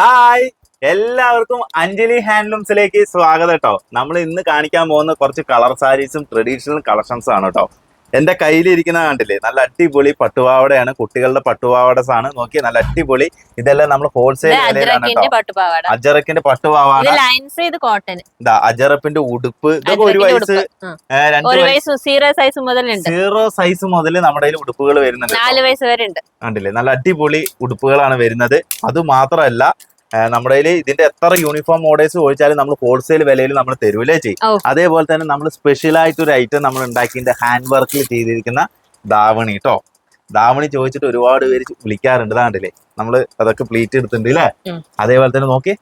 Hi എല്ലാവർക്കും അഞ്ജലി ഹാൻഡ്ലൂംസിലേക്ക് സ്വാഗതം കേട്ടോ. നമ്മൾ ഇന്ന് കാണിക്കാൻ പോകുന്ന കുറച്ച് കളർ സാരീസും ട്രഡീഷണൽ കളക്ഷൻസും ആണ് കേട്ടോ. എന്റെ കയ്യിലിരിക്കുന്ന കണ്ടില്ലേ നല്ല അടിപൊളി പട്ടുപാവടയാണ് കുട്ടികളുടെ പട്ടുപാവടസ് ആണ് നോക്കിയേ നല്ല അടിപൊളി. ഇതെല്ലാം നമ്മൾ ഹോൾസെയിൽ വിലയിലാണ് കേട്ടോ. അജറക്കിന്റെ പട്ടുപാവാട. ഇത് അജറപ്പിന്റെ ഉടുപ്പ്. ഇതൊക്കെ ഒരു വയസ്സ് രണ്ട് സീറോ സൈസ് മുതലുണ്ട്. സീറോ സൈസ് മുതൽ നമ്മുടെ കയ്യിൽ ഉടുപ്പുകൾ വരുന്നുണ്ട് നാല് വയസ്സ് വരെ ഉണ്ട് കണ്ടില്ലേ നല്ല അടിപൊളി ഉടുപ്പുകളാണ് വരുന്നത്. അത് മാത്രമല്ല നമ്മുടെ ഇതിന്റെ എത്ര യൂണിഫോം മോഡേഴ്സ് ചോദിച്ചാലും നമ്മൾ ഹോൾസെയിൽ വിലയിൽ നമ്മൾ തരുവല്ലേ ചെയ്യും. അതേപോലെ തന്നെ നമ്മൾ സ്പെഷ്യൽ ആയിട്ട് ഒരു ഐറ്റം നമ്മൾ ഉണ്ടാക്കിയിട്ട് ഹാൻഡ് വർക്കിൽ ചെയ്തിരിക്കുന്ന ദാവണി കേട്ടോ ദാവണി ചോദിച്ചിട്ട് ഒരുപാട് പേര് വിളിക്കാറുണ്ട്. ഇതാണ്ടില്ലേ നമ്മൾ അതൊക്കെ പ്ലീറ്റ് എടുത്തിട്ടുണ്ട് അല്ലേ അതേപോലെ തന്നെ നോക്കി.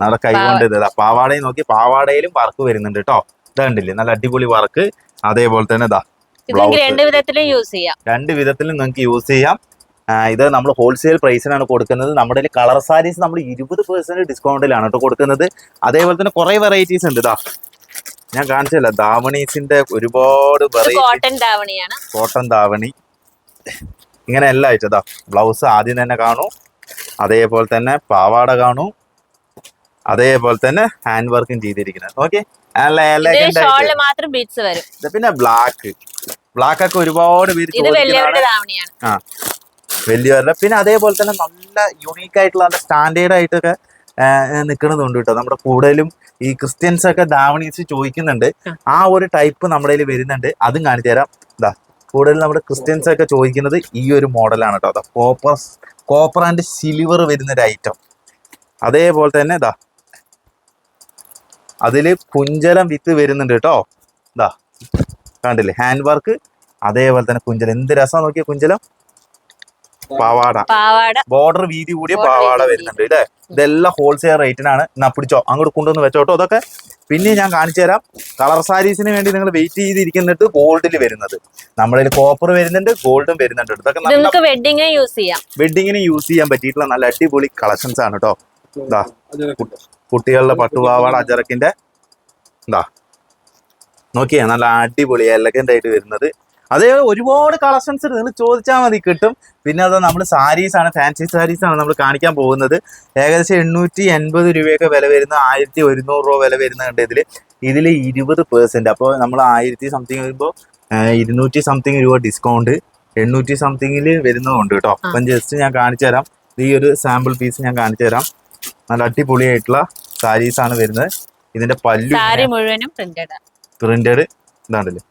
നമ്മുടെ കൈ കൊണ്ട് ഇത്. പാവാടയും നോക്കി. പാവാടയിലും വർക്ക് വരുന്നുണ്ട് കേട്ടോ ഇതാണ്ടില്ലേ നല്ല അടിപൊളി വർക്ക് അതേപോലെ തന്നെ ഇതാ രണ്ട് വിധത്തിലും യൂസ് ചെയ്യാം. രണ്ട് വിധത്തിലും നിങ്ങൾക്ക് യൂസ് ചെയ്യാം. ഇത് നമ്മൾ ഹോൾസെയിൽ പ്രൈസിനാണ് കൊടുക്കുന്നത്. നമ്മുടെ കളർ സാരീസ് നമ്മൾ ഇരുപത് പെർസെന്റ് ഡിസ്കൗണ്ടിലാണ് കേട്ടോ കൊടുക്കുന്നത്. അതേപോലെ തന്നെ കുറേ വെറൈറ്റീസ് ഉണ്ട് ഇതാ ഞാൻ കാണിച്ചല്ല ദാവണീസിന്റെ ഒരുപാട് കോട്ടൺ ധാവണി ഇങ്ങനെ എല്ലാം ആയിട്ടതാ ബ്ലൗസ് ആദ്യം തന്നെ കാണൂ. അതേപോലെ തന്നെ പാവാട കാണൂ. അതേപോലെ തന്നെ ഹാൻഡ് വർക്കും ചെയ്തിരിക്കുന്നത്. ഓക്കെ പിന്നെ ബ്ലാക്ക് ബ്ലാക്ക് ഒക്കെ ഒരുപാട് പേര് ആ. വലിയവരുടെ പിന്നെ അതേപോലെ തന്നെ നല്ല യുണീക്ക് ആയിട്ടുള്ള നല്ല സ്റ്റാൻഡേർഡ് ആയിട്ടൊക്കെ നിൽക്കുന്നതുണ്ട് കേട്ടോ നമ്മുടെ കൂടുതലും ഈ ക്രിസ്ത്യൻസ് ഒക്കെ ദാവണീസ് ചോദിക്കുന്നുണ്ട്. ആ. ഒരു ടൈപ്പ് നമ്മുടെ കയ്യിൽ വരുന്നുണ്ട്. അതും കാണിച്ചു തരാം. ഇതാ കൂടുതൽ നമ്മുടെ ക്രിസ്ത്യൻസ് ഒക്കെ ചോദിക്കുന്നത് ഈ ഒരു മോഡലാണ് കേട്ടോ അതാ കോപ്പർ കോപ്പർ ആൻഡ് സിൽവർ വരുന്ന ഒരു ഐറ്റം അതേപോലെ തന്നെ ഇതാ അതിൽ കുഞ്ചലം വിത്ത് വരുന്നുണ്ട് കേട്ടോ ഇതാ കണ്ടില്ലേ? ഹാൻഡ് വർക്ക് അതേപോലെ തന്നെ കുഞ്ചലം. എന്ത് രസം നോക്കിയ കുഞ്ചലം? പാവാട. പാവാട. ബോർഡർ വീതി കൂടിയ പാവാട വരുന്നുണ്ട് അല്ലേ ഇതെല്ലാം ഹോൾസെയിൽ റേറ്റിനാണ് എന്നാ പിടിച്ചോ. അങ്ങോട്ട് കൊണ്ടുവന്ന് വെച്ചോട്ടോ അതൊക്കെ പിന്നെ ഞാൻ കാണിച്ചു തരാം. കളർ സാരീസിന് വേണ്ടി നിങ്ങൾ വെയിറ്റ് ചെയ്തിരിക്കുന്നിട്ട് ഗോൾഡിൽ വരുന്നത്. നമ്മുടെ കോപ്പർ വരുന്നുണ്ട് ഗോൾഡും വരുന്നുണ്ട് ഇതൊക്കെ നമുക്ക് വെഡിങ്ങിന് യൂസ് ചെയ്യാം. വെഡിങ്ങിന് യൂസ് ചെയ്യാൻ പറ്റിയിട്ടുള്ള നല്ല അടിപൊളി കളക്ഷൻസ് ആണ് കേട്ടോ. എന്താ കുട്ടികളുടെ പട്ടുപാവാട അജറക്കിന്റെ എന്താ നോക്കിയാ നല്ല അടിപൊളി എലഗന്റ് ആയിട്ട് വരുന്നത്. അതേ ഒരുപാട് കളക്ഷൻസ് ഉണ്ട് നിങ്ങൾ ചോദിച്ചാൽ മതി കിട്ടും. പിന്നെ അത് നമ്മൾ സാരീസ് ആണ് ഫാൻസി സാരീസ് ആണ് നമ്മൾ കാണിക്കാൻ പോകുന്നത്. ഏകദേശം എണ്ണൂറ്റി എൺപത് രൂപയൊക്കെ വില വരുന്ന. ആയിരത്തി ഒരുന്നൂറ് രൂപ വില വരുന്നുണ്ട് ഇതിൽ ഇതിൽ ഇരുപത് പേഴ്സന്റ് അപ്പോൾ നമ്മൾ ആയിരത്തി സംതിങ് വരുമ്പോൾ ഇരുന്നൂറ്റി സംതിങ് രൂപ ഡിസ്കൗണ്ട് എണ്ണൂറ്റി സംതിങ്ങിൽ വരുന്നതുണ്ട് കേട്ടോ. അപ്പം ജസ്റ്റ് ഞാൻ കാണിച്ചു തരാം. ഈ ഒരു സാമ്പിൾ പീസ് ഞാൻ കാണിച്ചു തരാം. നല്ല അടിപൊളിയായിട്ടുള്ള സാരീസ് ആണ് വരുന്നത്. ഇതിന്റെ പല്ലു മുഴുവനും പ്രിന്റഡ് പ്രിന്റഡ് ഇതാണ്ടല്ലേ.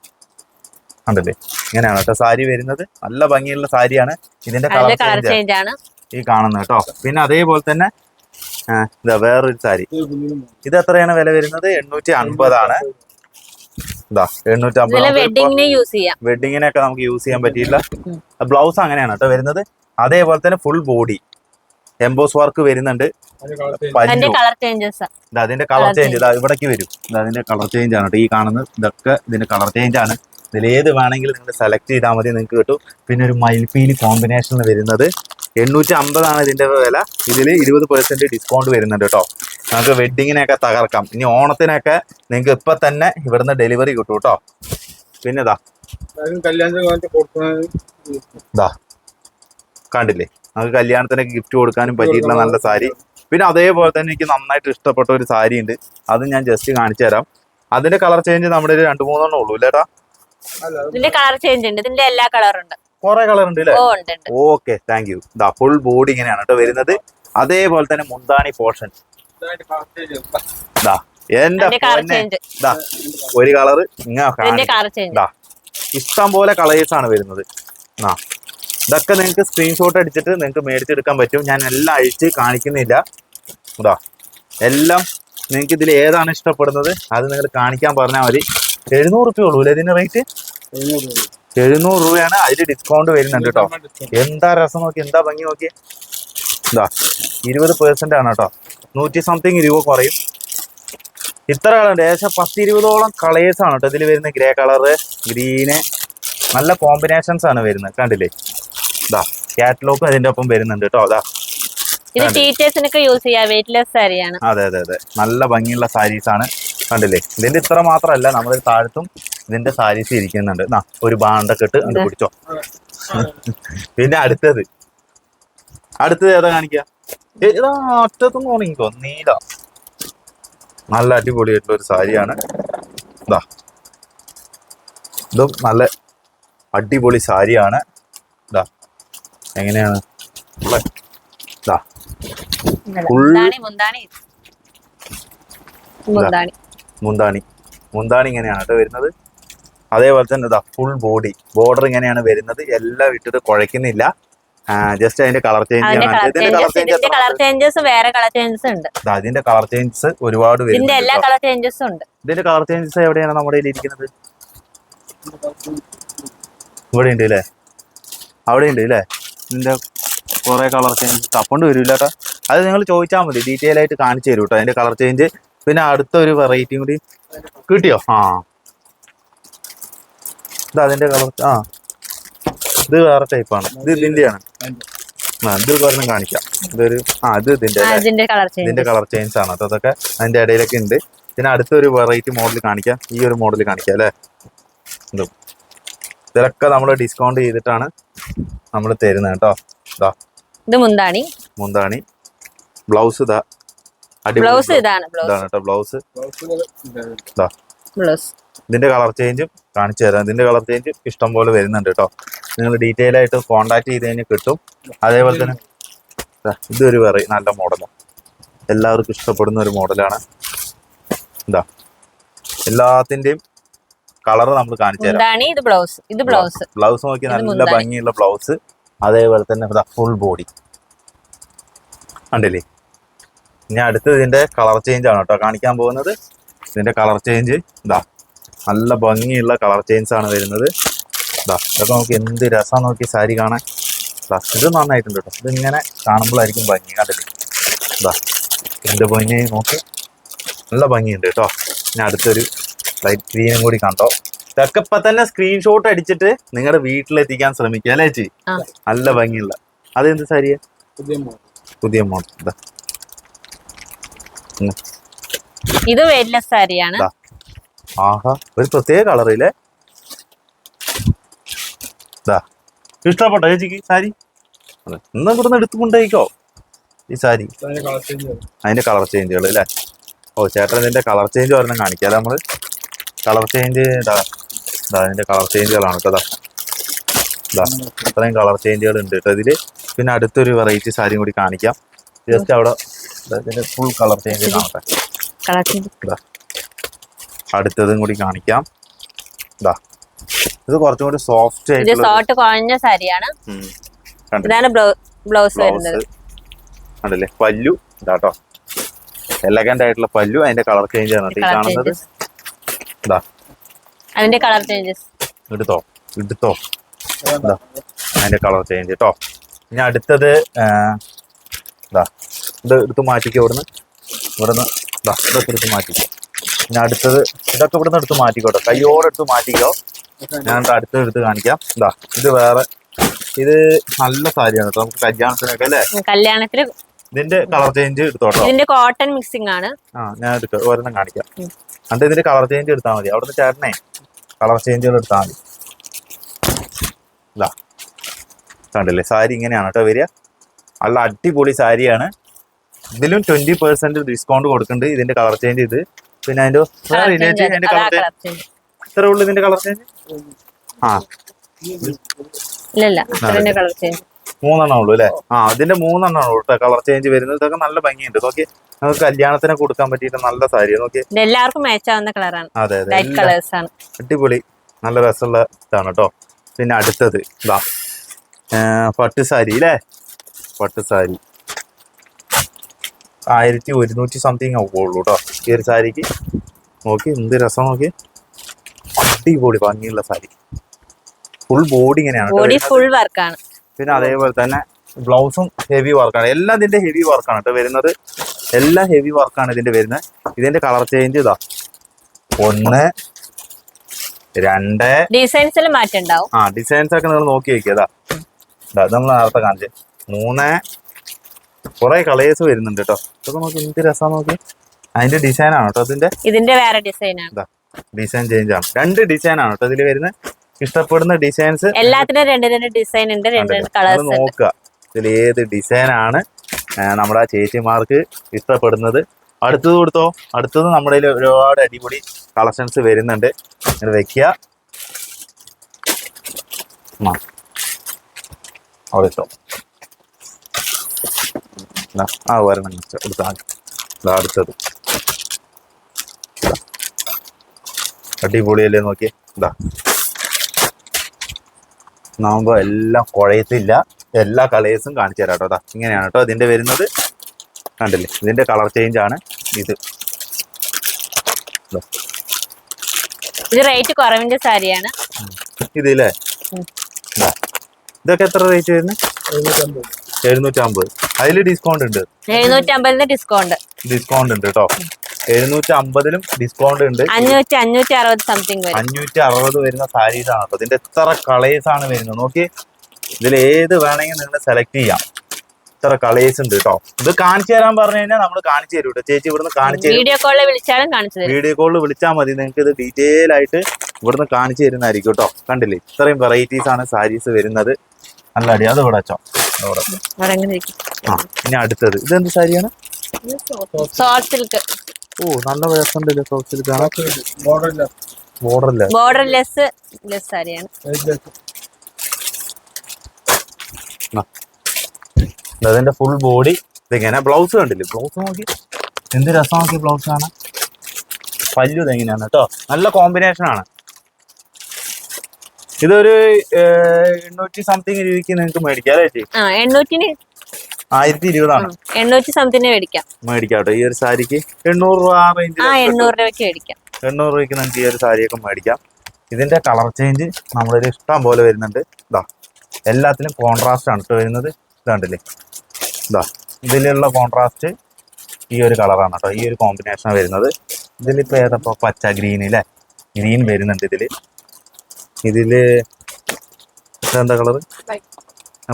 കണ്ടല്ലേ ഇങ്ങനെയാണ് കേട്ടോ സാരി വരുന്നത്. നല്ല ഭംഗിയുള്ള സാരിയാണ്. ഇതിന്റെ കളർ ചേഞ്ച് ആണ്. ഈ കാണുന്നത് കേട്ടോ. പിന്നെ അതേപോലെ തന്നെ ഇതാ വേറൊരു സാരി. ഇത് എത്രയാണ് വില വരുന്നത്? എണ്ണൂറ്റി അൻപതാണ് ഇതാ എണ്ണൂറ്റി അമ്പത് വെഡിങ്ങിനൊക്കെ നമുക്ക് യൂസ് ചെയ്യാൻ പറ്റിയില്ല ബ്ലൗസ് അങ്ങനെയാണ് കേട്ടോ വരുന്നത്. അതേപോലെ തന്നെ ഫുൾ ബോഡി എംബോസ് വർക്ക് വരുന്നുണ്ട്. അതിന്റെ കളർ ചേഞ്ച് ഇതാ ഇവിടേക്ക് വരും. ഇതാ അതിന്റെ കളർ ചേഞ്ച് ആണ് കേട്ടോ. ഈ കാണുന്നത് ഇതൊക്കെ ഇതിന്റെ കളർ ചേഞ്ച് ആണ്. ഇതിൽ ഏത് വേണമെങ്കിലും നിങ്ങൾ സെലക്ട് ചെയ്താൽ മതി നിങ്ങൾക്ക് കിട്ടും. പിന്നെ ഒരു മയിൽപീലി കോമ്പിനേഷൻ വരുന്നത്. എണ്ണൂറ്റി അമ്പതാണ് ഇതിന്റെ വില. ഇതിൽ ഇരുപത് പെർസെന്റ് ഡിസ്കൗണ്ട് വരുന്നുണ്ട് കേട്ടോ. നമുക്ക് വെഡ്ഡിങ്ങിനെയൊക്കെ തകർക്കാം. ഇനി ഓണത്തിനൊക്കെ നിങ്ങൾക്ക് ഇപ്പം തന്നെ ഇവിടുന്ന് ഡെലിവറി കിട്ടും കേട്ടോ. പിന്നെ ഇതാ. കണ്ടില്ലേ? നമുക്ക് കല്യാണത്തിനൊക്കെ ഗിഫ്റ്റ് കൊടുക്കാനും പറ്റിയിട്ടുള്ള നല്ല സാരി. പിന്നെ അതേപോലെ തന്നെ എനിക്ക് നന്നായിട്ട് ഇഷ്ടപ്പെട്ട ഒരു സാരി ഉണ്ട് അത് ഞാൻ ജസ്റ്റ് കാണിച്ചു തരാം അതിന്റെ കളർ ചേഞ്ച് നമ്മുടെ ഒരു രണ്ട് മൂന്നെണ്ണം ഉള്ളൂ ഇല്ലേട്ടാ? ഇതിന്റെ കളർ ചേഞ്ച് ഉണ്ട്. ഇതിന്റെ എല്ലാ കളറും ഉണ്ട്. കുറെ കളർ ഉണ്ട് അല്ലേ ഓക്കെ താങ്ക് യു ദാ ഫുൾ ബോഡി ഇങ്ങനെയാണ് കേട്ടോ വരുന്നത്. അതേപോലെ തന്നെ മുന്താണി പോർഷൻ ദാ എന്റെ അതിന്റെ കളർ ചേഞ്ച് ദാ ഒരു കളർ ഇങ്ങനെ ഇതിന്റെ കളർ ചേഞ്ച് ദാ ഇഷ്ടം പോലെ കളേഴ്സ് ആണ് വരുന്നത്. ആ ഇതൊക്കെ നിങ്ങൾക്ക് സ്ക്രീൻഷോട്ട് അടിച്ചിട്ട് നിങ്ങൾക്ക് മേടിച്ചെടുക്കാൻ പറ്റും. ഞാൻ എല്ലാം അഴിച്ച് കാണിക്കുന്നില്ല. ഇതാ എല്ലാം നിങ്ങൾക്ക് ഇതിൽ ഏതാണ് ഇഷ്ടപ്പെടുന്നത്? അത് നിങ്ങൾ കാണിക്കാൻ പറഞ്ഞാൽ മതി. എഴുന്നൂറ് റുപ്യ ഉള്ളൂ അല്ലേ ഇതിന്റെ റേറ്റ് എഴുന്നൂറ് രൂപ. എഴുന്നൂറ് രൂപയാണ് അതിൽ ഡിസ്കൗണ്ട് വരുന്നുണ്ട് കേട്ടോ എന്താ രസം നോക്കി എന്താ ഭംഗി നോക്കി? എന്താ ഇരുപത് പേഴ്സെന്റ് ആണ് കേട്ടോ നൂറ്റി സംതിങ് രൂപ കുറയും. ഇത്ര കളറുണ്ട് ഏകദേശം പത്ത് ഇരുപതോളം കളേഴ്സ് ആണ് കേട്ടോ ഇതിൽ വരുന്ന ഗ്രേ കളറ് ഗ്രീന് നല്ല കോമ്പിനേഷൻസ് ആണ് വരുന്നത്. കണ്ടില്ലേ? ഇതാ കാറ്റലോഗും അതിന്റെ ഒപ്പം വരുന്നുണ്ട് കേട്ടോ അതാ ഇത് അതെ. ടീച്ചേഴ്സിനൊക്കെ യൂസ് ചെയ്യാം വെയിറ്റ്ലെസ് സാരിയാണ് അതെ അതെ അതെ. നല്ല ഭംഗിയുള്ള സാരീസ് ആണ്. കണ്ടില്ലേ? ഇതിന്റെ ഇത്ര മാത്രമല്ല നമ്മുടെ താഴത്തും ഇതിന്റെ സാരീസ് ഇരിക്കുന്നുണ്ട്. നാ ഒരു ബാണ്ടൊക്കെ ഇട്ട് അങ്ങ്. പിടിച്ചോ. പിന്നെ അടുത്തത്. അടുത്തത് ഏതാ കാണിക്കുക ഏതാ അറ്റത്തും നീല. നല്ല അടിപൊളിയായിട്ടുള്ള ഒരു സാരിയാണ്. ഇതാ ഇതും നല്ല അടിപൊളി സാരിയാണ്. ഇതാ എങ്ങനെയാണ്? ഇതാ മുന്താണി. മുന്താണി ഇങ്ങനെയാണ് കേട്ടോ വരുന്നത്. അതേപോലെ തന്നെ ഇതാ ഫുൾ ബോഡി ബോർഡർ ഇങ്ങനെയാണ് വരുന്നത്. എല്ലാം ഇട്ടിട്ട് കുഴക്കുന്നില്ല ജസ്റ്റ് അതിന്റെ കളർ ചേഞ്ച് അതിന്റെ കളർ ചേഞ്ചസ് വേറെ കളർ ചേഞ്ചസ് ഉണ്ട്. അതിന്റെ കളർ ചേഞ്ചസ് ഒരുപാട് ഇതിന്റെ എല്ലാ കളർ ചേഞ്ചസും ഉണ്ട്. ഇതിന്റെ കളർ ചേഞ്ചസ് എവിടെയാണ് നമ്മുടെ ഇരിക്കുന്നത്? ഇവിടെ ഉണ്ട് അല്ലേ അവിടെ ഉണ്ട് അല്ലേ ഇതിന്റെ കുറെ കളർ ചേഞ്ച് തപ്പണ്ട് വരില്ല കേട്ടോ. അത് നിങ്ങൾ ചോദിച്ചാൽ മതി. ഡീറ്റെയിൽ ആയിട്ട് കാണിച്ചു തരും കേട്ടോ അതിന്റെ കളർ ചേഞ്ച് പിന്നെ അടുത്തൊരു വെറൈറ്റിയും കൂടി കിട്ടിയോ? ആ. ഇത് അതിന്റെ കളർ ആ. ഇത് വേറെ ടൈപ്പാണ് ഇത് ഇതിന്റെയാണ്. ആ ഇത് ഒരെണ്ണം കാണിക്കാം. ഇതൊരു ആ ഇത് അല്ലേ? ഇതിന്റെ കളർ ചേഞ്ച് കളർ ചേഞ്ച് ആണ്. കേട്ടോ അതൊക്കെ അതിന്റെ ഇടയിലൊക്കെ ഉണ്ട്. പിന്നെ അടുത്തൊരു വെറൈറ്റി മോഡൽ കാണിക്കാം. ഈ ഒരു മോഡൽ കാണിക്കാം അല്ലേ? ഇതും. ഇതിലൊക്കെ നമ്മൾ ഡിസ്കൗണ്ട് ചെയ്തിട്ടാണ് നമ്മൾ തരുന്നത് കേട്ടോ. ഇതാ ഇത് മുന്താണി. മുന്താണി. ബ്ലൗസ് ഇതാ. ബ്ലൗസ് ഇതാണ് ബ്ലൗസ്. ബ്ലൗസ്. ബ്ലൗസ്. ഇതിന്റെ കളർ ചേഞ്ചും കാണിച്ചു തരാം. ഇതിന്റെ കളർ ചേഞ്ച് ഇഷ്ടം പോലെ വരുന്നുണ്ട് കേട്ടോ. നിങ്ങൾ ഡീറ്റെയിൽ ആയിട്ട് കോണ്ടാക്ട് ചെയ്ത് കഴിഞ്ഞാൽ കിട്ടും. അതേപോലെ തന്നെ ഇതൊരു വെറൈ നല്ല മോഡലാണ് എല്ലാവർക്കും ഇഷ്ടപ്പെടുന്ന ഒരു മോഡലാണ്. എന്താ എല്ലാത്തിന്റെയും കളർ നമ്മൾ കാണിച്ചു തരാം. ഇത് ബ്ലൗസ് ഇത് ബ്ലൗസ്. ബ്ലൗസ് നോക്കി നല്ല ഭംഗിയുള്ള ബ്ലൗസ്. അതേപോലെ തന്നെ ഫുൾ ബോഡി ഉണ്ടല്ലേ ഇനി അടുത്തത് ഇതിന്റെ കളർ ചേഞ്ച് ആണ് കേട്ടോ കാണിക്കാൻ പോകുന്നത്. ഇതിന്റെ കളർ ചേഞ്ച് ഇതാ നല്ല ഭംഗിയുള്ള കളർ ചേഞ്ച് ആണ് വരുന്നത്. ഇതാ ഇതൊക്കെ നോക്കി എന്ത് രസം നോക്കി സാരി കാണാൻ. ഇത് നന്നായിട്ടുണ്ട് കേട്ടോ ഇതിങ്ങനെ കാണുമ്പോഴായിരിക്കും ഭംഗി കണ്ടില്ലേ? ഇതാ എന്റെ ഭംഗി നോക്കി. നല്ല ഭംഗിയുണ്ട് കേട്ടോ ഇനി അടുത്തൊരു ലൈറ്റ് ഗ്രീനും കൂടി കണ്ടോ? ഇതൊക്കെ ഇപ്പൊ തന്നെ സ്ക്രീൻഷോട്ട് അടിച്ചിട്ട് നിങ്ങളുടെ വീട്ടിലെത്തിക്കാൻ ശ്രമിക്കുക അല്ലേ ചേച്ചി. നല്ല ഭംഗിയുള്ള. അതെന്ത് സാരിയാ? പുതിയ മോഡൽ. പുതിയ മോഡൽ. ഇതാ വെയിറ്റ്ലെസ് സാരിയാണ്. ആഹാ ഒരു പ്രത്യേക കളറില്ലേ ഇതാ ഇഷ്ടപ്പെട്ടോ ചേച്ചിക്ക് സാരി? ഇന്ന് എന്നാ എടുത്തു എടുത്തുകൊണ്ടേക്കോ ഈ സാരി. അതിന്റെ കളർ ചേഞ്ചുകൾ അല്ലേ? ഓ ചേട്ടൻ ഇതിന്റെ കളർ ചേഞ്ച് പറഞ്ഞാൽ കാണിക്കാം അല്ലേ നമ്മൾ കളർ ചേഞ്ച് ഇതാ അതിന്റെ കളർ ചേഞ്ചുകളാണ് കേട്ടോ. ഇതാ ഇത്രയും കളർ ചേഞ്ചുകൾ ഉണ്ട് കേട്ടോ ഇതിൽ. പിന്നെ അടുത്തൊരു വെറൈറ്റി സാരിയും കൂടി കാണിക്കാം. ജസ്റ്റ് അവിടെ ഇതിന്റെ ഫുൾ കളർ ചേഞ്ച് കാണട്ടെ. അടുത്തതും കൂടി കാണിക്കാം. ഇതാ ഇത് കുറച്ചും കൂടി സോഫ്റ്റ് ആയിട്ട് സോട്ട് കുഴഞ്ഞ സാരിയാണ്? ഇതാണ് ബ്ലൗസ് വരുന്നത്. കണ്ടില്ലേ? പല്ലു. ഇതാട്ടോ എലഗന്റ് ആയിട്ടുള്ള പല്ലു. അതിന്റെ കളർ ചേഞ്ച് ആണ് ഈ കാണുന്നത്. ഇതാ അതിന്റെ കളർ ചേഞ്ചസ് എടുത്തോ? എടുത്തോ. ഇതാ അതിന്റെ കളർ ചേഞ്ച് കേട്ടോ ഇനി അടുത്തത് ഇതാ ഇത് എടുത്ത് മാറ്റിക്കോ ഇവിടുന്ന്? ഇവിടുന്ന്. ഇതാ ഇതൊക്കെ എടുത്ത് മാറ്റിക്കോ. ഇനി അടുത്തത് ഇതൊക്കെ ഇവിടുന്ന് എടുത്ത് മാറ്റിക്കോട്ടോ. കയ്യോടെ എടുത്ത് മാറ്റിക്കോ. ഞാൻ അടുത്തത് എടുത്ത് കാണിക്കാം. ഇതാ ഇത് വേറെ. ഇത് നല്ല സാരിയാണ് കേട്ടോ. നമുക്ക് കല്യാണത്തിനൊക്കെ അല്ലേ? കല്യാണത്തിന് ഇതിന്റെ കളർ ചേഞ്ച് എടുത്തോട്ടോ? ഇതിന്റെ കോട്ടൺ മിക്സിംഗ് ആണ്. ആ ഞാൻ എടുക്കാം ഒരെണ്ണം കാണിക്കാം. എന്നിട്ട് ഇതിന്റെ കളർ ചേഞ്ച് എടുത്താൽ മതി. അവിടുന്ന് ചേട്ടനെ കളർ ചേഞ്ചുകൾ എടുത്താൽ മതി. ഇതാ കണ്ടില്ലേ? സാരി ഇങ്ങനെയാണ് കേട്ടോ വരിക. നല്ല അടിപൊളി സാരിയാണ്. ഇതിലും ട്വന്റി പെർസെന്റ് ഡിസ്കൗണ്ട് കൊടുക്കുന്നുണ്ട് ഇതിന്റെ കളർ ചേഞ്ച് ഇത്. പിന്നെ അതിന്റെ കളർ ഇത്ര ഉള്ളു ഇതിന്റെ കളർ ചേഞ്ച് ആ. ഇല്ല ഇല്ല അതിന്റെ കളർ ചേഞ്ച് മൂന്നെണ്ണം ഉള്ളു അല്ലേ? ആ അതിന്റെ മൂന്നെണ്ണം ഉള്ളൂ കേട്ടോ കളർ ചേഞ്ച് വരുന്നത്. ഇതൊക്കെ നല്ല ഭംഗിയുണ്ട്. നോക്കി നമുക്ക് കല്യാണത്തിന് കൊടുക്കാൻ പറ്റിയിട്ട് നല്ല സാരി നോക്കി എല്ലാവർക്കും മാച്ച് ആവുന്ന കളറാണ് അതെ അതെ ലൈറ്റ് കളേഴ്സ് ആണ്. അടിപൊളി. നല്ല രസമുള്ള ഇതാണ് കേട്ടോ. പിന്നെ അടുത്തത് ഇതാ. സാരി പട്ടുസാരി അല്ലേ പട്ടുസാരി ആയിരത്തി ഒരുന്നൂറ്റി സംതിങ് ആവുള്ളൂ കേട്ടോ ഈ ഒരു സാരിക്ക്. നോക്കി എന്ത് രസം നോക്കി. അടിപൊളി ഭംഗിയുള്ള സാരി. ഫുൾ ബോഡി ഇങ്ങനെയാണ് ഫുൾ വർക്കാണ് പിന്നെ അതേപോലെ തന്നെ ബ്ലൗസും ഹെവി വർക്കാണ് എല്ലാം ഇതിന്റെ ഹെവി വർക്കാണ് കേട്ടോ വരുന്നത്. എല്ലാം ഹെവി വർക്കാണ് ഇതിന്റെ വരുന്നത്. ഇതിന്റെ കളർ ചേഞ്ച് ഇതാ. ഒന്ന് രണ്ട്. ഡിസൈൻസിൽ മാറ്റണ്ടാവും ആ ഡിസൈൻസ് ഒക്കെ നിങ്ങൾ നോക്കി വെക്കുക ഇതാ. ഇതാ, നമ്മൾ നേരത്തെ കാണിച്ചേ. മൂന്ന് കുറെ കളേഴ്സ് വരുന്നുണ്ട് കേട്ടോ ഇതൊക്കെ നോക്കി എന്ത് രസം നോക്കി. അതിന്റെ ഡിസൈൻ ആണ് കേട്ടോ അതിന്റെ? ഇതിന്റെ വേറെ ഡിസൈൻ ആണ്. ഡിസൈൻ ചേഞ്ച് ആണ്. രണ്ട് ഡിസൈൻ ആണ് കേട്ടോ ഇതിൽ വരുന്ന? ഇഷ്ടപ്പെടുന്ന ഡിസൈൻസ് എല്ലാത്തിനും രണ്ട് രണ്ട് ഡിസൈൻ ഉണ്ട് രണ്ട് രണ്ട് കളേഴ്സ് ഉണ്ട്. നോക്കുക. ഇതിൽ ഏത് ഡിസൈൻ ആണ് നമ്മുടെ ആ ചേച്ചിമാർക്ക് ഇഷ്ടപ്പെടുന്നത്? അടുത്തത് കൊടുത്തോ? അടുത്തത് നമ്മുടെ ഒരുപാട് അടിപൊളി കളക്ഷൻസ് വരുന്നുണ്ട്. ഇങ്ങനെ വെക്കുക. അവിടെ ഇട്ടോ. ആ ഒരെണ്ണം വെച്ചോ, എടുത്താ മതി. അടുത്തത്. അടിപൊളിയല്ലേ നോക്കി ഇതാ നോമ്പോ എല്ലാം കുഴയത്തില്ല. എല്ലാ കളേഴ്സും കാണിച്ചു തരാം കേട്ടോ. അതാ ഇങ്ങനെയാണ് കേട്ടോ ഇതിന്റെ വരുന്നത്. കണ്ടില്ലേ? ഇതിന്റെ കളർ ചേഞ്ച് ആണ് ഇത്. ഇത് റേറ്റ് കുറവിന്റെ സാരിയാണ്. ഇതില്ലേ. ഇതൊക്കെ എത്ര റേറ്റ് വരുന്നത് എഴുന്നൂറ്റമ്പത്. അതിൽ ഡിസ്കൗണ്ട് ഉണ്ട്. ഡിസ്കൗണ്ട് ഡിസ്കൗണ്ട് ഉണ്ട് കേട്ടോ എഴുന്നൂറ്റി അമ്പതിലും ഡിസ്കൗണ്ട് ഉണ്ട്. അഞ്ഞൂറ്റി അഞ്ഞൂറ്റി അറുപത് സംതിങ് വരും. അഞ്ഞൂറ്റി അറുപത് വരുന്ന സാരീസ് ആണ് അപ്പൊ ഇതിന്റെ എത്ര കളേഴ്സ് ആണ് വരുന്നത്? നോക്കി ഇതിൽ ഏത് വേണമെങ്കിൽ നിങ്ങൾ സെലക്ട് ചെയ്യാം. ഇത്ര കളേഴ്സ് ഉണ്ട് കേട്ടോ ഇത് കാണിച്ചു തരാൻ പറഞ്ഞു കഴിഞ്ഞാൽ നമ്മൾ കാണിച്ചു തരും കേട്ടോ ചേച്ചി ഇവിടുന്ന് കാണിച്ചു വീഡിയോ കോളിൽ വിളിച്ചാലും കാണിച്ചു തരും. വീഡിയോ കോളിൽ വിളിച്ചാൽ മതി. നിങ്ങൾക്ക് ഇത് ഡീറ്റെയിൽ ആയിട്ട് ഇവിടുന്ന് കാണിച്ചു തരുന്നതായിരിക്കും കേട്ടോ കണ്ടില്ലേ? ഇത്രയും വെറൈറ്റീസ് ആണ് സാരീസ് വരുന്നത്. നല്ല അടി അത് ഇവിടെ വെച്ചോ. ആ ഇനി അടുത്തത്. ഇതെന്ത് സാരിയാണ്? ഓ നല്ല രസമുണ്ടല്ലോ soft silk border less less സാരിയാണ്. അതിന്റെ ഫുൾ ബോഡി ഇതെങ്ങനെ ബ്ലൗസ് കണ്ടില്ലേ? ബ്ലൗസ് നോക്കി. എന്ത് രസം നോക്കി ബ്ലൗസ് ആണ് പല്ലു ഇതെങ്ങനെയാണ് കേട്ടോ നല്ല കോമ്പിനേഷൻ ആണ്. ഇതൊരു എണ്ണൂറ്റി സംതിങ് രൂപയ്ക്ക് നിങ്ങൾക്ക് മേടിക്കാം അല്ലേ ചേച്ചി? ആ എണ്ണൂറ്റിന്. ആയിരത്തി ഇരുപതാണ്. എണ്ണൂറ്റി സംതിങ് മേടിക്കാം. മേടിക്കാം കേട്ടോ ഈ ഒരു സാരിക്ക് എണ്ണൂറ് രൂപ ആ ആ എണ്ണൂറ് രൂപയ്ക്ക് മേടിക്കാം. എണ്ണൂറ് രൂപയ്ക്ക് നിങ്ങൾക്ക് ഈ ഒരു സാരിയൊക്കെ മേടിക്കാം. ഇതിന്റെ കളർ ചേഞ്ച് നമ്മളൊരു ഇഷ്ടം പോലെ വരുന്നുണ്ട്. ഇതാ എല്ലാത്തിനും കോൺട്രാസ്റ്റ് ആണ് കേട്ടോ വരുന്നത്. ഇതാണ്ടില്ലേ? ഇതാ ഇതിലുള്ള കോൺട്രാസ്റ്റ് ഈ ഒരു കളറാണ് കേട്ടോ ഈ ഒരു കോമ്പിനേഷനാണ് വരുന്നത്. ഇതിലിപ്പോൾ ഏതപ്പോ പച്ച ഗ്രീൻ അല്ലേ ഗ്രീൻ വരുന്നുണ്ട് ഇതിൽ. ഇതിൽ എന്താ കളറ്?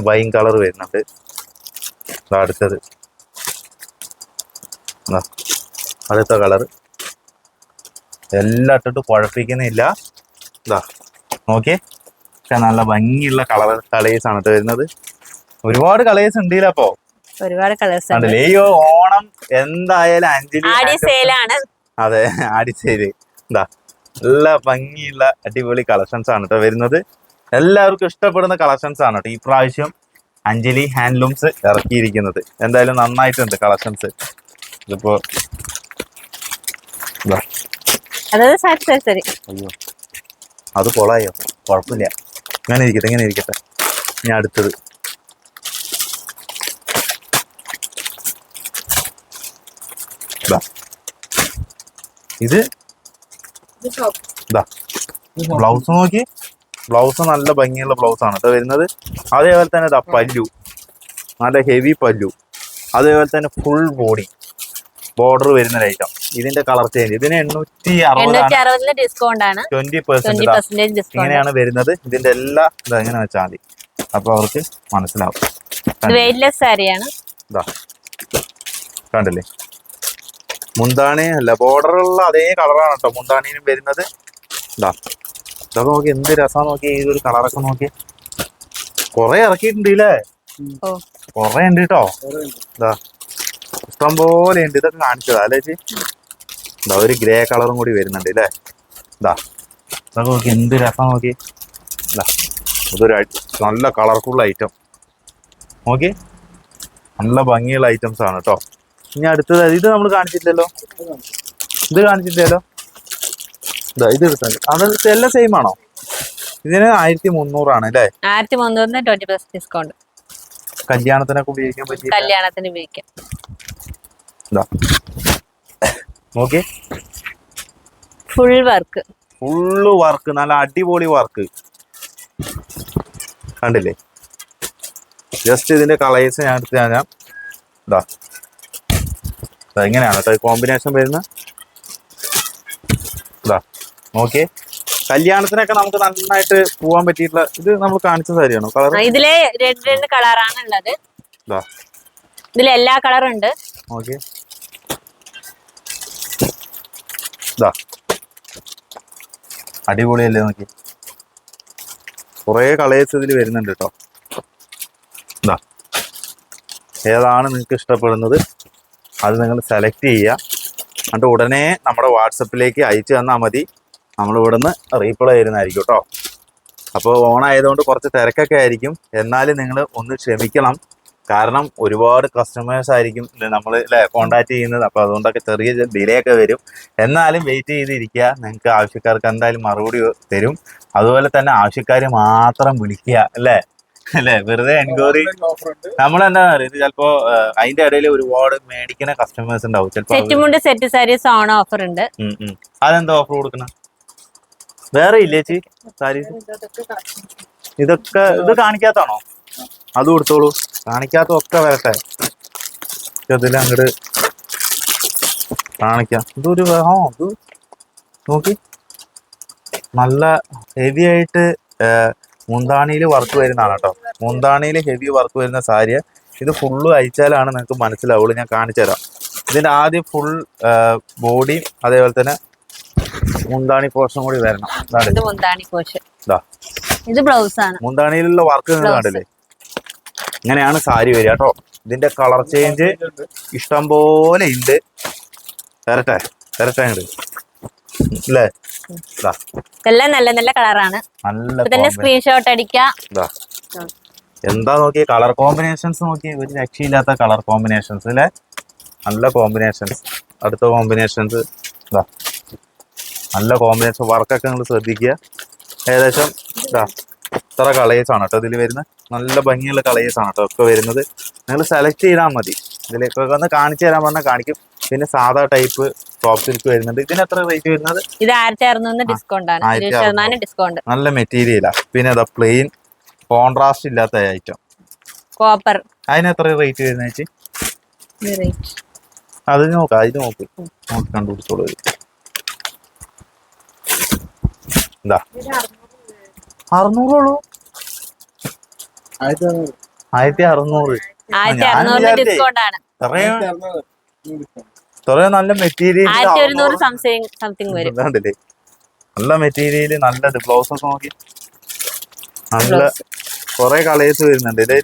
വൈൻ കളർ വരുന്നുണ്ട്. ഇതാ അടുത്തത്. അടുത്ത കളർ എല്ലാം ഇട്ടിട്ട് കുഴപ്പിക്കുന്നില്ല. ഇതാ നോക്കിയേ. ഒക്കെ നല്ല ഭംഗിയുള്ള കളർ കളേഴ്സ് ആണ് വരുന്നത്. ഒരുപാട് കളേഴ്സ് ഉണ്ട് അപ്പോ. ഒരുപാട് കളേഴ്സ് ഉണ്ട്. ഈ ഓണം എന്തായാലും സെയിലാണ്. അതെ ആടിച്ചേരി എന്താ നല്ല ഭംഗിയുള്ള അടിപൊളി കളക്ഷൻസ് ആണ് കേട്ടോ വരുന്നത്. എല്ലാവർക്കും ഇഷ്ടപ്പെടുന്ന കളക്ഷൻസ് ആണ് കേട്ടോ ഈ പ്രാവശ്യം അഞ്ജലി ഹാൻഡ്ലൂംസ് ഇറക്കിയിരിക്കുന്നത്. എന്തായാലും നന്നായിട്ടുണ്ട് കളക്ഷൻസ് ഇതിപ്പോ അയ്യോ. അത് കൊളായോ? കുഴപ്പമില്ല ഇങ്ങനെ ഇരിക്കട്ടെ ഇങ്ങനെ ഇരിക്കട്ടെ. ഞാൻ അടുത്തത്. ഇത് ഇതാ ബ്ലൗസ് നോക്കി. ബ്ലൗസ് നല്ല ഭംഗിയുള്ള ബ്ലൗസ് ആണ്. കേട്ടോ വരുന്നത്. അതേപോലെ തന്നെ ഇതാ പല്ലു. നല്ല ഹെവി പല്ലു. അതേപോലെ തന്നെ ഫുൾ ബോഡി ബോർഡർ വരുന്ന ഐറ്റം ഇതിന്റെ കളർ ചേഞ്ച് ഇതിന് എണ്ണൂറ്റി ഡിസ്കൗണ്ട് ആണ്. ട്വന്റി പെർസെന്റ് ഇങ്ങനെയാണ് വരുന്നത്. ഇതിന്റെ എല്ലാ ഇതാ എങ്ങനെ വെച്ചാൽ മതി. അപ്പൊ അവർക്ക് മനസ്സിലാവും. കണ്ടില്ലേ? മുന്താണി അല്ല ബോർഡറുള്ള അതേ കളറാണ് കേട്ടോ മുന്താണിയിലും വരുന്നത്. ഇതാ ഇതൊക്കെ നോക്കി എന്ത് രസം നോക്കി ഈ ഒരു കളറൊക്കെ നോക്കി. കൊറേ ഇറക്കിയിട്ടുണ്ട് ഇല്ലേ? ഓ. കൊറേ ഉണ്ട് കേട്ടോ ഇതാ ഇഷ്ടം പോലെ ഉണ്ട്. ഇതൊക്കെ കാണിച്ചതാ അല്ലേ ചേച്ചി? ഇതാ ഒരു ഗ്രേ കളറും കൂടി വരുന്നുണ്ട് ഇല്ലേ? ഇതാ ഇതൊക്കെ നോക്കി എന്ത് രസം നോക്കി. ഇതാ ഇതൊരു നല്ല കളർഫുൾ ഐറ്റം നോക്കി നല്ല ഭംഗിയുള്ള ഐറ്റംസ് ആണ് കേട്ടോ ഇനി അടുത്തത് ഇത് നമ്മൾ കാണിച്ചിട്ടില്ലല്ലോ. ഇത് കാണിച്ചിട്ടില്ലല്ലോ. ഇതാ ഇത് എടുത്താൽ അത് എല്ലാം സെയിം ആണോ? ഇതിന് ആയിരത്തി മുന്നൂറാണ് അല്ലേ? ആയിരത്തി മുന്നൂറിന് ട്വന്റി പെർസെന്റ് ഡിസ്കൗണ്ട് കല്യാണത്തിനൊക്കെ ഉപയോഗിക്കാൻ പറ്റിയ കല്യാണത്തിന് ഉപയോഗിക്കാം. ഇതാ നോക്കി ഫുൾ വർക്ക് ഫുള്ള് വർക്ക് നല്ല അടിപൊളി വർക്ക് കണ്ടില്ലേ? ജസ്റ്റ് ഇതിന്റെ കളേഴ്സ് ഞാൻ എടുത്ത് ഞാൻ ഇതാ ഇതാ ഇങ്ങനെയാണ് കേട്ടോ കോമ്പിനേഷൻ വരുന്ന ഇതാ നോക്കിയേ. കല്യാണത്തിനൊക്കെ നമുക്ക് നന്നായിട്ട് പോവാൻ പറ്റിയിട്ടുള്ള ഇത് നമ്മൾ കാണിച്ച സാരിയാണോ? കളർ ഇതിലെ രണ്ട് രണ്ട് കളറാണ് ഉള്ളത് ഇതാ ഇതിൽ എല്ലാ കളറും ഉണ്ട്. ഓക്കെ ഇതാ അടിപൊളിയല്ലേ നോക്കി കുറേ കളേഴ്സ് ഇതിൽ വരുന്നുണ്ട് കേട്ടോ. ഇതാ ഏതാണ് നിങ്ങൾക്ക് ഇഷ്ടപ്പെടുന്നത്? അത് നിങ്ങൾ സെലക്ട് ചെയ്യുക. എന്നിട്ട് ഉടനെ നമ്മുടെ വാട്സപ്പിലേക്ക് അയച്ചു തന്നാൽ മതി. നമ്മൾ ഇവിടുന്ന് റീപ്ലൈ ചെയ്യുന്നതായിരിക്കും കേട്ടോ അപ്പോൾ ഓൺ ആയതുകൊണ്ട് കുറച്ച് തിരക്കൊക്കെ ആയിരിക്കും. എന്നാലും നിങ്ങൾ ഒന്ന് ക്ഷമിക്കണം. കാരണം ഒരുപാട് കസ്റ്റമേഴ്സ് ആയിരിക്കും നമ്മൾ അല്ലേ കോണ്ടാക്ട് ചെയ്യുന്നത്. അപ്പോൾ അതുകൊണ്ടൊക്കെ ചെറിയ ഡിലേ ഒക്കെ വരും. എന്നാലും വെയിറ്റ് ചെയ്തിരിക്കുക. നിങ്ങൾക്ക് ആവശ്യക്കാർക്ക് എന്തായാലും മറുപടി തരും. അതുപോലെ തന്നെ ആവശ്യക്കാർ മാത്രം വിളിക്കുക അല്ലേ അല്ലേ? വെറുതെ എൻക്വയറി നമ്മൾ എന്താ പറയുക ഇത് ചിലപ്പോ അതിന്റെ ഇടയിൽ ഒരുപാട് മേടിക്കുന്ന കസ്റ്റമേഴ്സ് ഉണ്ടാവും. ചിലപ്പോ set set saris on offer ഉണ്ട്. അതെന്താ ഓഫർ കൊടുക്കണ വേറെ ഇല്ലേ ചേച്ചി? സാരീസ് ഇതൊക്കെ ഇത് കാണിക്കാത്താണോ അത് കൊടുത്തോളൂ. കാണിക്കാത്ത ഒക്കെ വരട്ടെ. ഇതിൽ അങ്ങോട്ട് കാണിക്കാം. ഇതൊരു ആ ഇത് നോക്കി. നല്ല ഹെവി ആയിട്ട് മുന്താണിയിൽ വർക്ക് വരുന്നതാണ് കേട്ടോ മുന്താണിയിൽ ഹെവി വർക്ക് വരുന്ന സാരി ഇത് ഫുള്ള് അയച്ചാലാണ് നിങ്ങൾക്ക് മനസ്സിലാവുള്ളൂ. ഞാൻ കാണിച്ചു തരാം. ഇതിന്റെ ആദ്യം ഫുൾ ബോഡി അതേപോലെ തന്നെ മുന്താണി പോർഷൻ കൂടി വരണം. ഇത് ബ്ലൗസ് ആണ്. മുന്താണിയിലുള്ള വർക്ക് നിങ്ങൾ. കണ്ടില്ലേ? ഇങ്ങനെയാണ് സാരി വരിക കേട്ടോ ഇതിന്റെ കളർ ചേഞ്ച് ഇഷ്ടം പോലെ ഉണ്ട് തരട്ടെ തരട്ടെ അങ്ങോട്ട് അല്ലേ ഇതെല്ലാം നല്ല നല്ല കളറാണ്. തന്നെ സ്ക്രീൻഷോട്ട് അടിക്കുക എന്താ നോക്കിയ? കളർ കോമ്പിനേഷൻസ് നോക്കിയേ. ഒരു രക്ഷയില്ലാത്ത കളർ കോമ്പിനേഷൻസ് അല്ലെ? നല്ല കോമ്പിനേഷൻസ്. അടുത്ത കോമ്പിനേഷൻസ്. നല്ല കോമ്പിനേഷൻ. വർക്കൊക്കെ നിങ്ങൾ ശ്രദ്ധിക്കുക. ഏകദേശം ഇതാ ഇത്ര കളേഴ്സ് ആണ് കേട്ടോ ഇതിൽ വരുന്ന. നല്ല ഭംഗിയുള്ള കളേഴ്സ് ആണ് കേട്ടോ ഒക്കെ വരുന്നത്. നിങ്ങൾ സെലക്ട് ചെയ്താൽ മതി. ഇതിലേക്കൊക്കെ ഒന്ന് കാണിച്ചു തരാൻ പറഞ്ഞാൽ കാണിക്കും. പിന്നെ സാധാ ടൈപ്പ് ടോപ്പ് സിൽക്ക് വരുന്നുണ്ട്. ഇതിന് എത്ര റേറ്റ് വരുന്നത്? ഇത് ആയിരത്തി ഡിസ്കൗണ്ട് ആണ്. ഡിസ്കൗണ്ട് നല്ല മെറ്റീരിയലാ പിന്നെ അതാ പ്ലെയിൻ കോൺട്രാസ്റ്റ് ഇല്ലാത്ത ഐറ്റം കോപ്പർ അതിന് എത്ര റേറ്റ് വരുന്നത് ചേച്ചി? അത് നോക്കാം അത് നോക്ക്. നോക്കി കണ്ടുപിടിച്ചോളൂ ഇത്. അറുന്നൂറുള്ളൂ ആയിരത്തി അറുന്നൂറ്. ആയിരത്തി. ഡിസ്കൗണ്ട് ആണ്. ഇത്രയും നല്ല മെറ്റീരിയൽ ആയിരത്തി ഒരുന്നൂറ് സംതിങ് വരും. നല്ല മെറ്റീരിയൽ നല്ലത് ബ്ലൗസ് ഒക്കെ നോക്കി. നല്ല. കൊറേ കളേഴ്സ് വരുന്നുണ്ട്. ഇതേ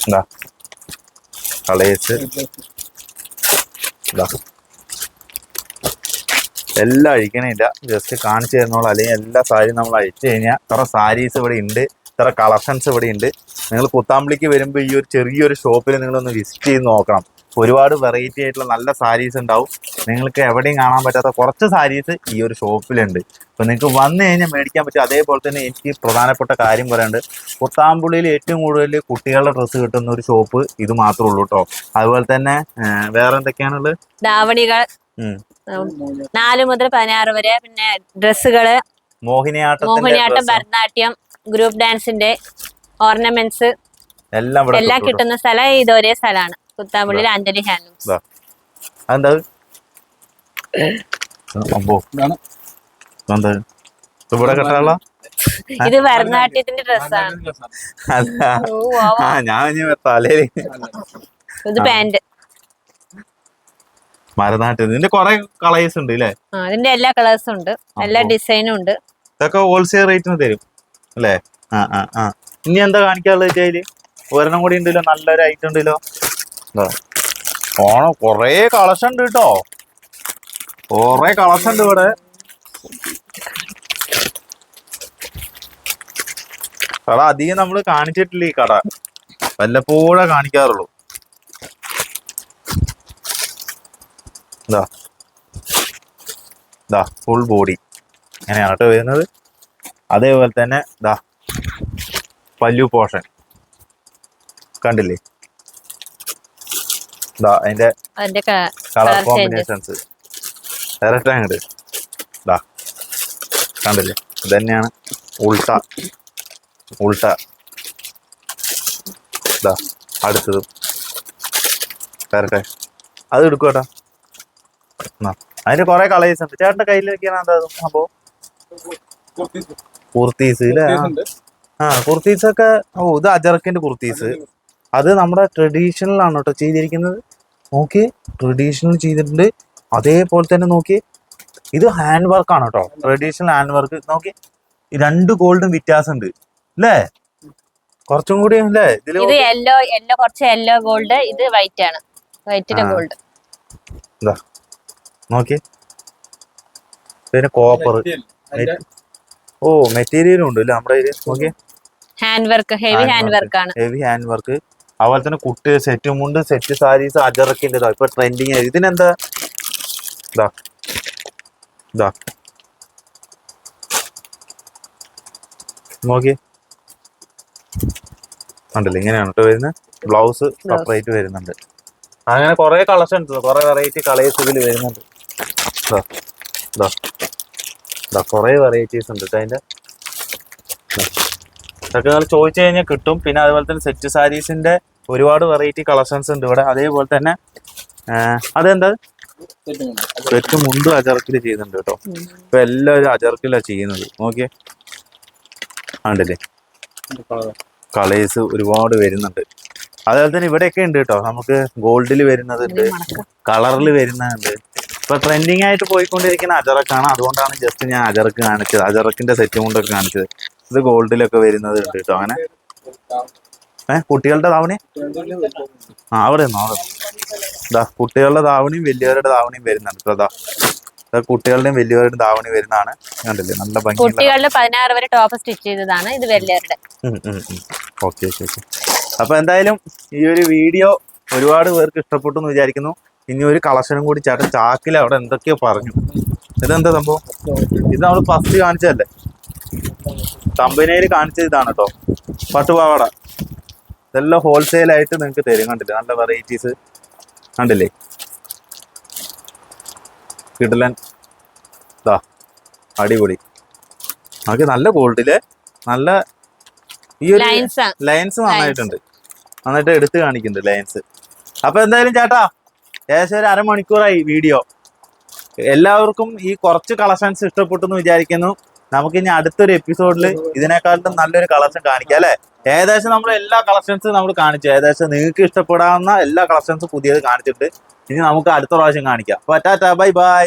എന്താ കളേഴ്സ്. എല്ലാം അഴിക്കണില്ല. ജസ്റ്റ് കാണിച്ചു തരുന്നോളൂ അല്ലെങ്കിൽ എല്ലാ സാരിയും നമ്മൾ അഴിച്ചു കഴിഞ്ഞാൽ ഇത്ര സാരീസ് ഇവിടെ ഉണ്ട് ഇത്ര കളക്ഷൻസ് ഇവിടെ ഉണ്ട് നിങ്ങൾ കുത്താമ്പിളിക്ക് വരുമ്പോൾ ഈ ഒരു ചെറിയൊരു ഷോപ്പിൽ നിങ്ങളൊന്ന് വിസിറ്റ് ചെയ്ത് നോക്കണം. ഒരുപാട് വെറൈറ്റി ആയിട്ടുള്ള നല്ല സാരീസ് ഉണ്ടാവും. നിങ്ങൾക്ക് എവിടെയും കാണാൻ പറ്റാത്ത കുറച്ച് സാരീസ് ഈ ഒരു ഷോപ്പിലുണ്ട് അപ്പോൾ നിങ്ങൾക്ക് വന്നു കഴിഞ്ഞാൽ മേടിക്കാൻ പറ്റും. അതേപോലെ തന്നെ എനിക്ക് പ്രധാനപ്പെട്ട കാര്യം പറയാനുണ്ട്. കുത്താമ്പുള്ളിയിൽ ഏറ്റവും കൂടുതൽ കുട്ടികളുടെ ഡ്രസ്സ് കിട്ടുന്ന ഒരു ഷോപ്പ് ഇത് മാത്രമേ ഉള്ളൂ കേട്ടോ അതുപോലെ തന്നെ വേറെ എന്തൊക്കെയാണുള്ളത് ധാവണികൾ. നാല് മുതൽ പതിനാറ് വരെ പിന്നെ ഡ്രസ്സുകൾ മോഹിനിയാട്ടം ഭരതനാട്യം ഗ്രൂപ്പ് ഡാൻസിന്റെ ഓർണമെന്റ്സ് എല്ലാം എല്ലാം കിട്ടുന്ന സ്ഥലം ഇത് ഒരേ സ്ഥലമാണ്. കുത്താമ്പള്ളിയിൽ അഞ്ജലി ഹാൻഡ്ലൂംസ് ഇതാ. അതെന്താ? എന്താ ഇവിടെ ഭരതനാട്യത്തിന്റെ ഡ്രസ്സാണ്. ഓ, വാ, വാ. ഞാൻ ഇനി തലയിൽ ഇത് പാന്റ് മരനാട്ട് ഇതിന്റെ കുറെ കളേഴ്സ് ഉണ്ട് അല്ലേ ആ ഇതിന്റെ എല്ലാ കളേഴ്സും ഉണ്ട്. എല്ലാ ഡിസൈനും ഉണ്ട്. ഇതൊക്കെ ഹോൾസെയിൽ റേറ്റിന് തരും അല്ലേ? ആ ആ ആ. ഇനി എന്താ കാണിക്കാനുള്ളത് വെച്ചാൽ ഒരെണ്ണം കൂടി ഉണ്ടല്ലോ നല്ലൊരു ഐറ്റം ഉണ്ടല്ലോ. ഓണം കൊറേ കളക്ഷൻ ഉണ്ട് കേട്ടോ. കൊറേ കളക്ഷൻ ഉണ്ട് ഇവിടെ. കട അധികം നമ്മൾ കാണിച്ചിട്ടില്ല ഈ കട. വല്ലപ്പോഴേ കാണിക്കാറുള്ളൂ. ഇതാ ഇതാ ഫുൾ ബോഡി അങ്ങനെയാണ് കേട്ടോ വരുന്നത്. അതേപോലെ തന്നെ ഇതാ പല്ലു പോഷൻ കണ്ടില്ലേ? ഇതാ അതിന്റെ കളർ കോമ്പിനേഷൻസ് ഡയറക്റ്റ് അങ്ങോട്ട് ഇതാ കണ്ടില്ലേ? ഇത് തന്നെയാണ് ഉൾട്ട. ഉൾട്ട. ഇതാ അടുത്തത്. വരട്ടെ. അത് എടുക്കട്ടാ അതിന്റെ കുറെ കളേഴ്സ് ഉണ്ട് ചേട്ടന്റെ കയ്യിലൊക്കെയാണ് എന്താ സംഭവം? കുർത്തീസ് അല്ലേ ആ. കുർത്തീസ് ഒക്കെ ഓ ഇത് അജറക്കിന്റെ കുർത്തീസ്. അത് നമ്മുടെ ട്രഡീഷണൽ ആണ് കേട്ടോ ചെയ്തിരിക്കുന്നത്. നോക്കി ട്രഡീഷണൽ ചെയ്തിട്ടുണ്ട്. അതേപോലെ തന്നെ നോക്കി ഇത് ഹാൻഡ് വർക്ക് ആണ് കേട്ടോ. Traditional hand work. നോക്കി രണ്ട് ഗോൾഡും വ്യത്യാസമുണ്ട്. അല്ലേ? കുറച്ചും കൂടി അല്ലേ? ഇതിൽ ഇത് യെല്ലോ യെല്ലോ കുറച്ച് യെല്ലോ ഗോൾഡ് ഇത് വൈറ്റ് ആണ്. വൈറ്റിന്റെ ഗോൾഡ് നോക്കി. പിന്നെ കോപ്പർ ഓ മെറ്റീരിയലും ഉണ്ട് അല്ലേ നമ്മുടെ നോക്കി. Hand work heavy hand. Work ആണ്. ഹെവി ഹാൻഡ് വർക്ക് അതുപോലെ തന്നെ കുട്ടി സെറ്റ് മുണ്ട് സെറ്റ് സാരീസ് അജറക്കിന്റെ ഇപ്പൊ ട്രെൻഡിങ് ആയി. ഇതിനെന്താ? ഇതാ ഇതാ നോക്കി. ഉണ്ടല്ലോ ഇങ്ങനെയാണ് കേട്ടോ വരുന്നത്. ബ്ലൗസ് സെപ്പറേറ്റ് വരുന്നുണ്ട്. അങ്ങനെ കുറെ കളക്ഷൻസ് കുറെ വെറൈറ്റി കളേഴ്സ് ഇതിൽ വരുന്നുണ്ട്. കുറെ വെറൈറ്റീസ് ഉണ്ട് കേട്ടോ അതിന്റെ. ഇതൊക്കെ നിങ്ങൾ ചോദിച്ചു കഴിഞ്ഞാൽ കിട്ടും. പിന്നെ അതുപോലെ തന്നെ സെറ്റ് സാരീസിന്റെ ഒരുപാട് വെറൈറ്റി കളക്ഷൻസ് ഉണ്ട് ഇവിടെ. അതേപോലെ തന്നെ അതെന്താ? സെറ്റ് മുണ്ടും അജർക്കിൽ ചെയ്യുന്നുണ്ട് കേട്ടോ ഇപ്പൊ എല്ലാവരും അജർക്കിലാണ് ചെയ്യുന്നത്. നോക്കിയേ. ആണ്ടല്ലേ കളേഴ്സ് ഒരുപാട് വരുന്നുണ്ട്. അതുപോലെ തന്നെ ഇവിടെയൊക്കെ ഉണ്ട് കേട്ടോ നമുക്ക് ഗോൾഡിൽ വരുന്നതുണ്ട് കളറിൽ വരുന്നുണ്ട് ഇപ്പൊ ട്രെൻഡിങ് ആയിട്ട് പോയിക്കൊണ്ടിരിക്കുന്ന അജറക്കാണ്. അതുകൊണ്ടാണ് ജസ്റ്റ് ഞാൻ അജറക്ക് കാണിച്ചത്. അജറക്കിന്റെ സെറ്റ് കൊണ്ടൊക്കെ കാണിച്ചത്. ഇത് ഗോൾഡിലൊക്കെ വരുന്നത് ഉണ്ട് കേട്ടോ അങ്ങനെ? ഏഹ് കുട്ടികളുടെ താവണി ആ അവിടെ നിന്നോ അവിടെ ഇതാ കുട്ടികളുടെ താവണിയും വലിയവരുടെ താവണിയും വരുന്നുണ്ട് കേട്ടോ ഇതാ കുട്ടികളുടെയും വലിയവരുടെ താവണി വരുന്നതാണ്. കണ്ടില്ലേ? നല്ല ഭംഗി കുട്ടികളുടെ പതിനാറ് വരെ ടോപ്പ് സ്റ്റിച്ച് ചെയ്തതാണ് ഇത് വലിയവരുടെ. ഓക്കെ ഓക്കെ ഓക്കെ അപ്പൊ എന്തായാലും ഈ ഒരു വീഡിയോ ഒരുപാട് പേർക്ക് ഇഷ്ടപ്പെട്ടു എന്ന് വിചാരിക്കുന്നു. ഇനി ഒരു കളക്ഷനും കൂടി ചേട്ടൻ ചാക്കിൽ അവിടെ എന്തൊക്കെയോ പറഞ്ഞു. ഇതെന്താ സംഭവം? ഇത് നമ്മൾ ഫസ്റ്റ് കാണിച്ചതല്ലേ? കമ്പനിയിൽ കാണിച്ചത് ഇതാണ് കേട്ടോ പട്ടുപാവാട. ഇതെല്ലാം ഹോൾസെയിലായിട്ട് നിങ്ങൾക്ക് തരും. കണ്ടില്ലേ? നല്ല വെറൈറ്റീസ് കണ്ടില്ലേ? കിടലൻ. ഇതാ അടിപൊളി. നമുക്ക് നല്ല ഗോൾഡിൽ നല്ല ഈ ഒരു ലയൻസ് ലൈൻസ് നന്നായിട്ടുണ്ട്. നന്നായിട്ട് എടുത്ത് കാണിക്കുന്നുണ്ട് ലൈൻസ് അപ്പൊ എന്തായാലും ചേട്ടാ ഏകദേശം ഒരു അരമണിക്കൂറായി വീഡിയോ. എല്ലാവർക്കും ഈ കുറച്ച് കളക്ഷൻസ് ഇഷ്ടപ്പെട്ടു എന്ന് വിചാരിക്കുന്നു. നമുക്ക് ഇനി അടുത്തൊരു എപ്പിസോഡിൽ ഇതിനേക്കാളും നല്ലൊരു കളക്ഷൻ കാണിക്കാം അല്ലെ? ഏകദേശം നമ്മൾ എല്ലാ കളക്ഷൻസും നമ്മൾ കാണിച്ചു. ഏകദേശം നിങ്ങൾക്ക് ഇഷ്ടപ്പെടാവുന്ന എല്ലാ കളക്ഷൻസും പുതിയത് കാണിച്ചിട്ട് ഇനി നമുക്ക് അടുത്ത പ്രാവശ്യം കാണിക്കാം. അപ്പൊ ടാറ്റാ ബൈ ബൈ.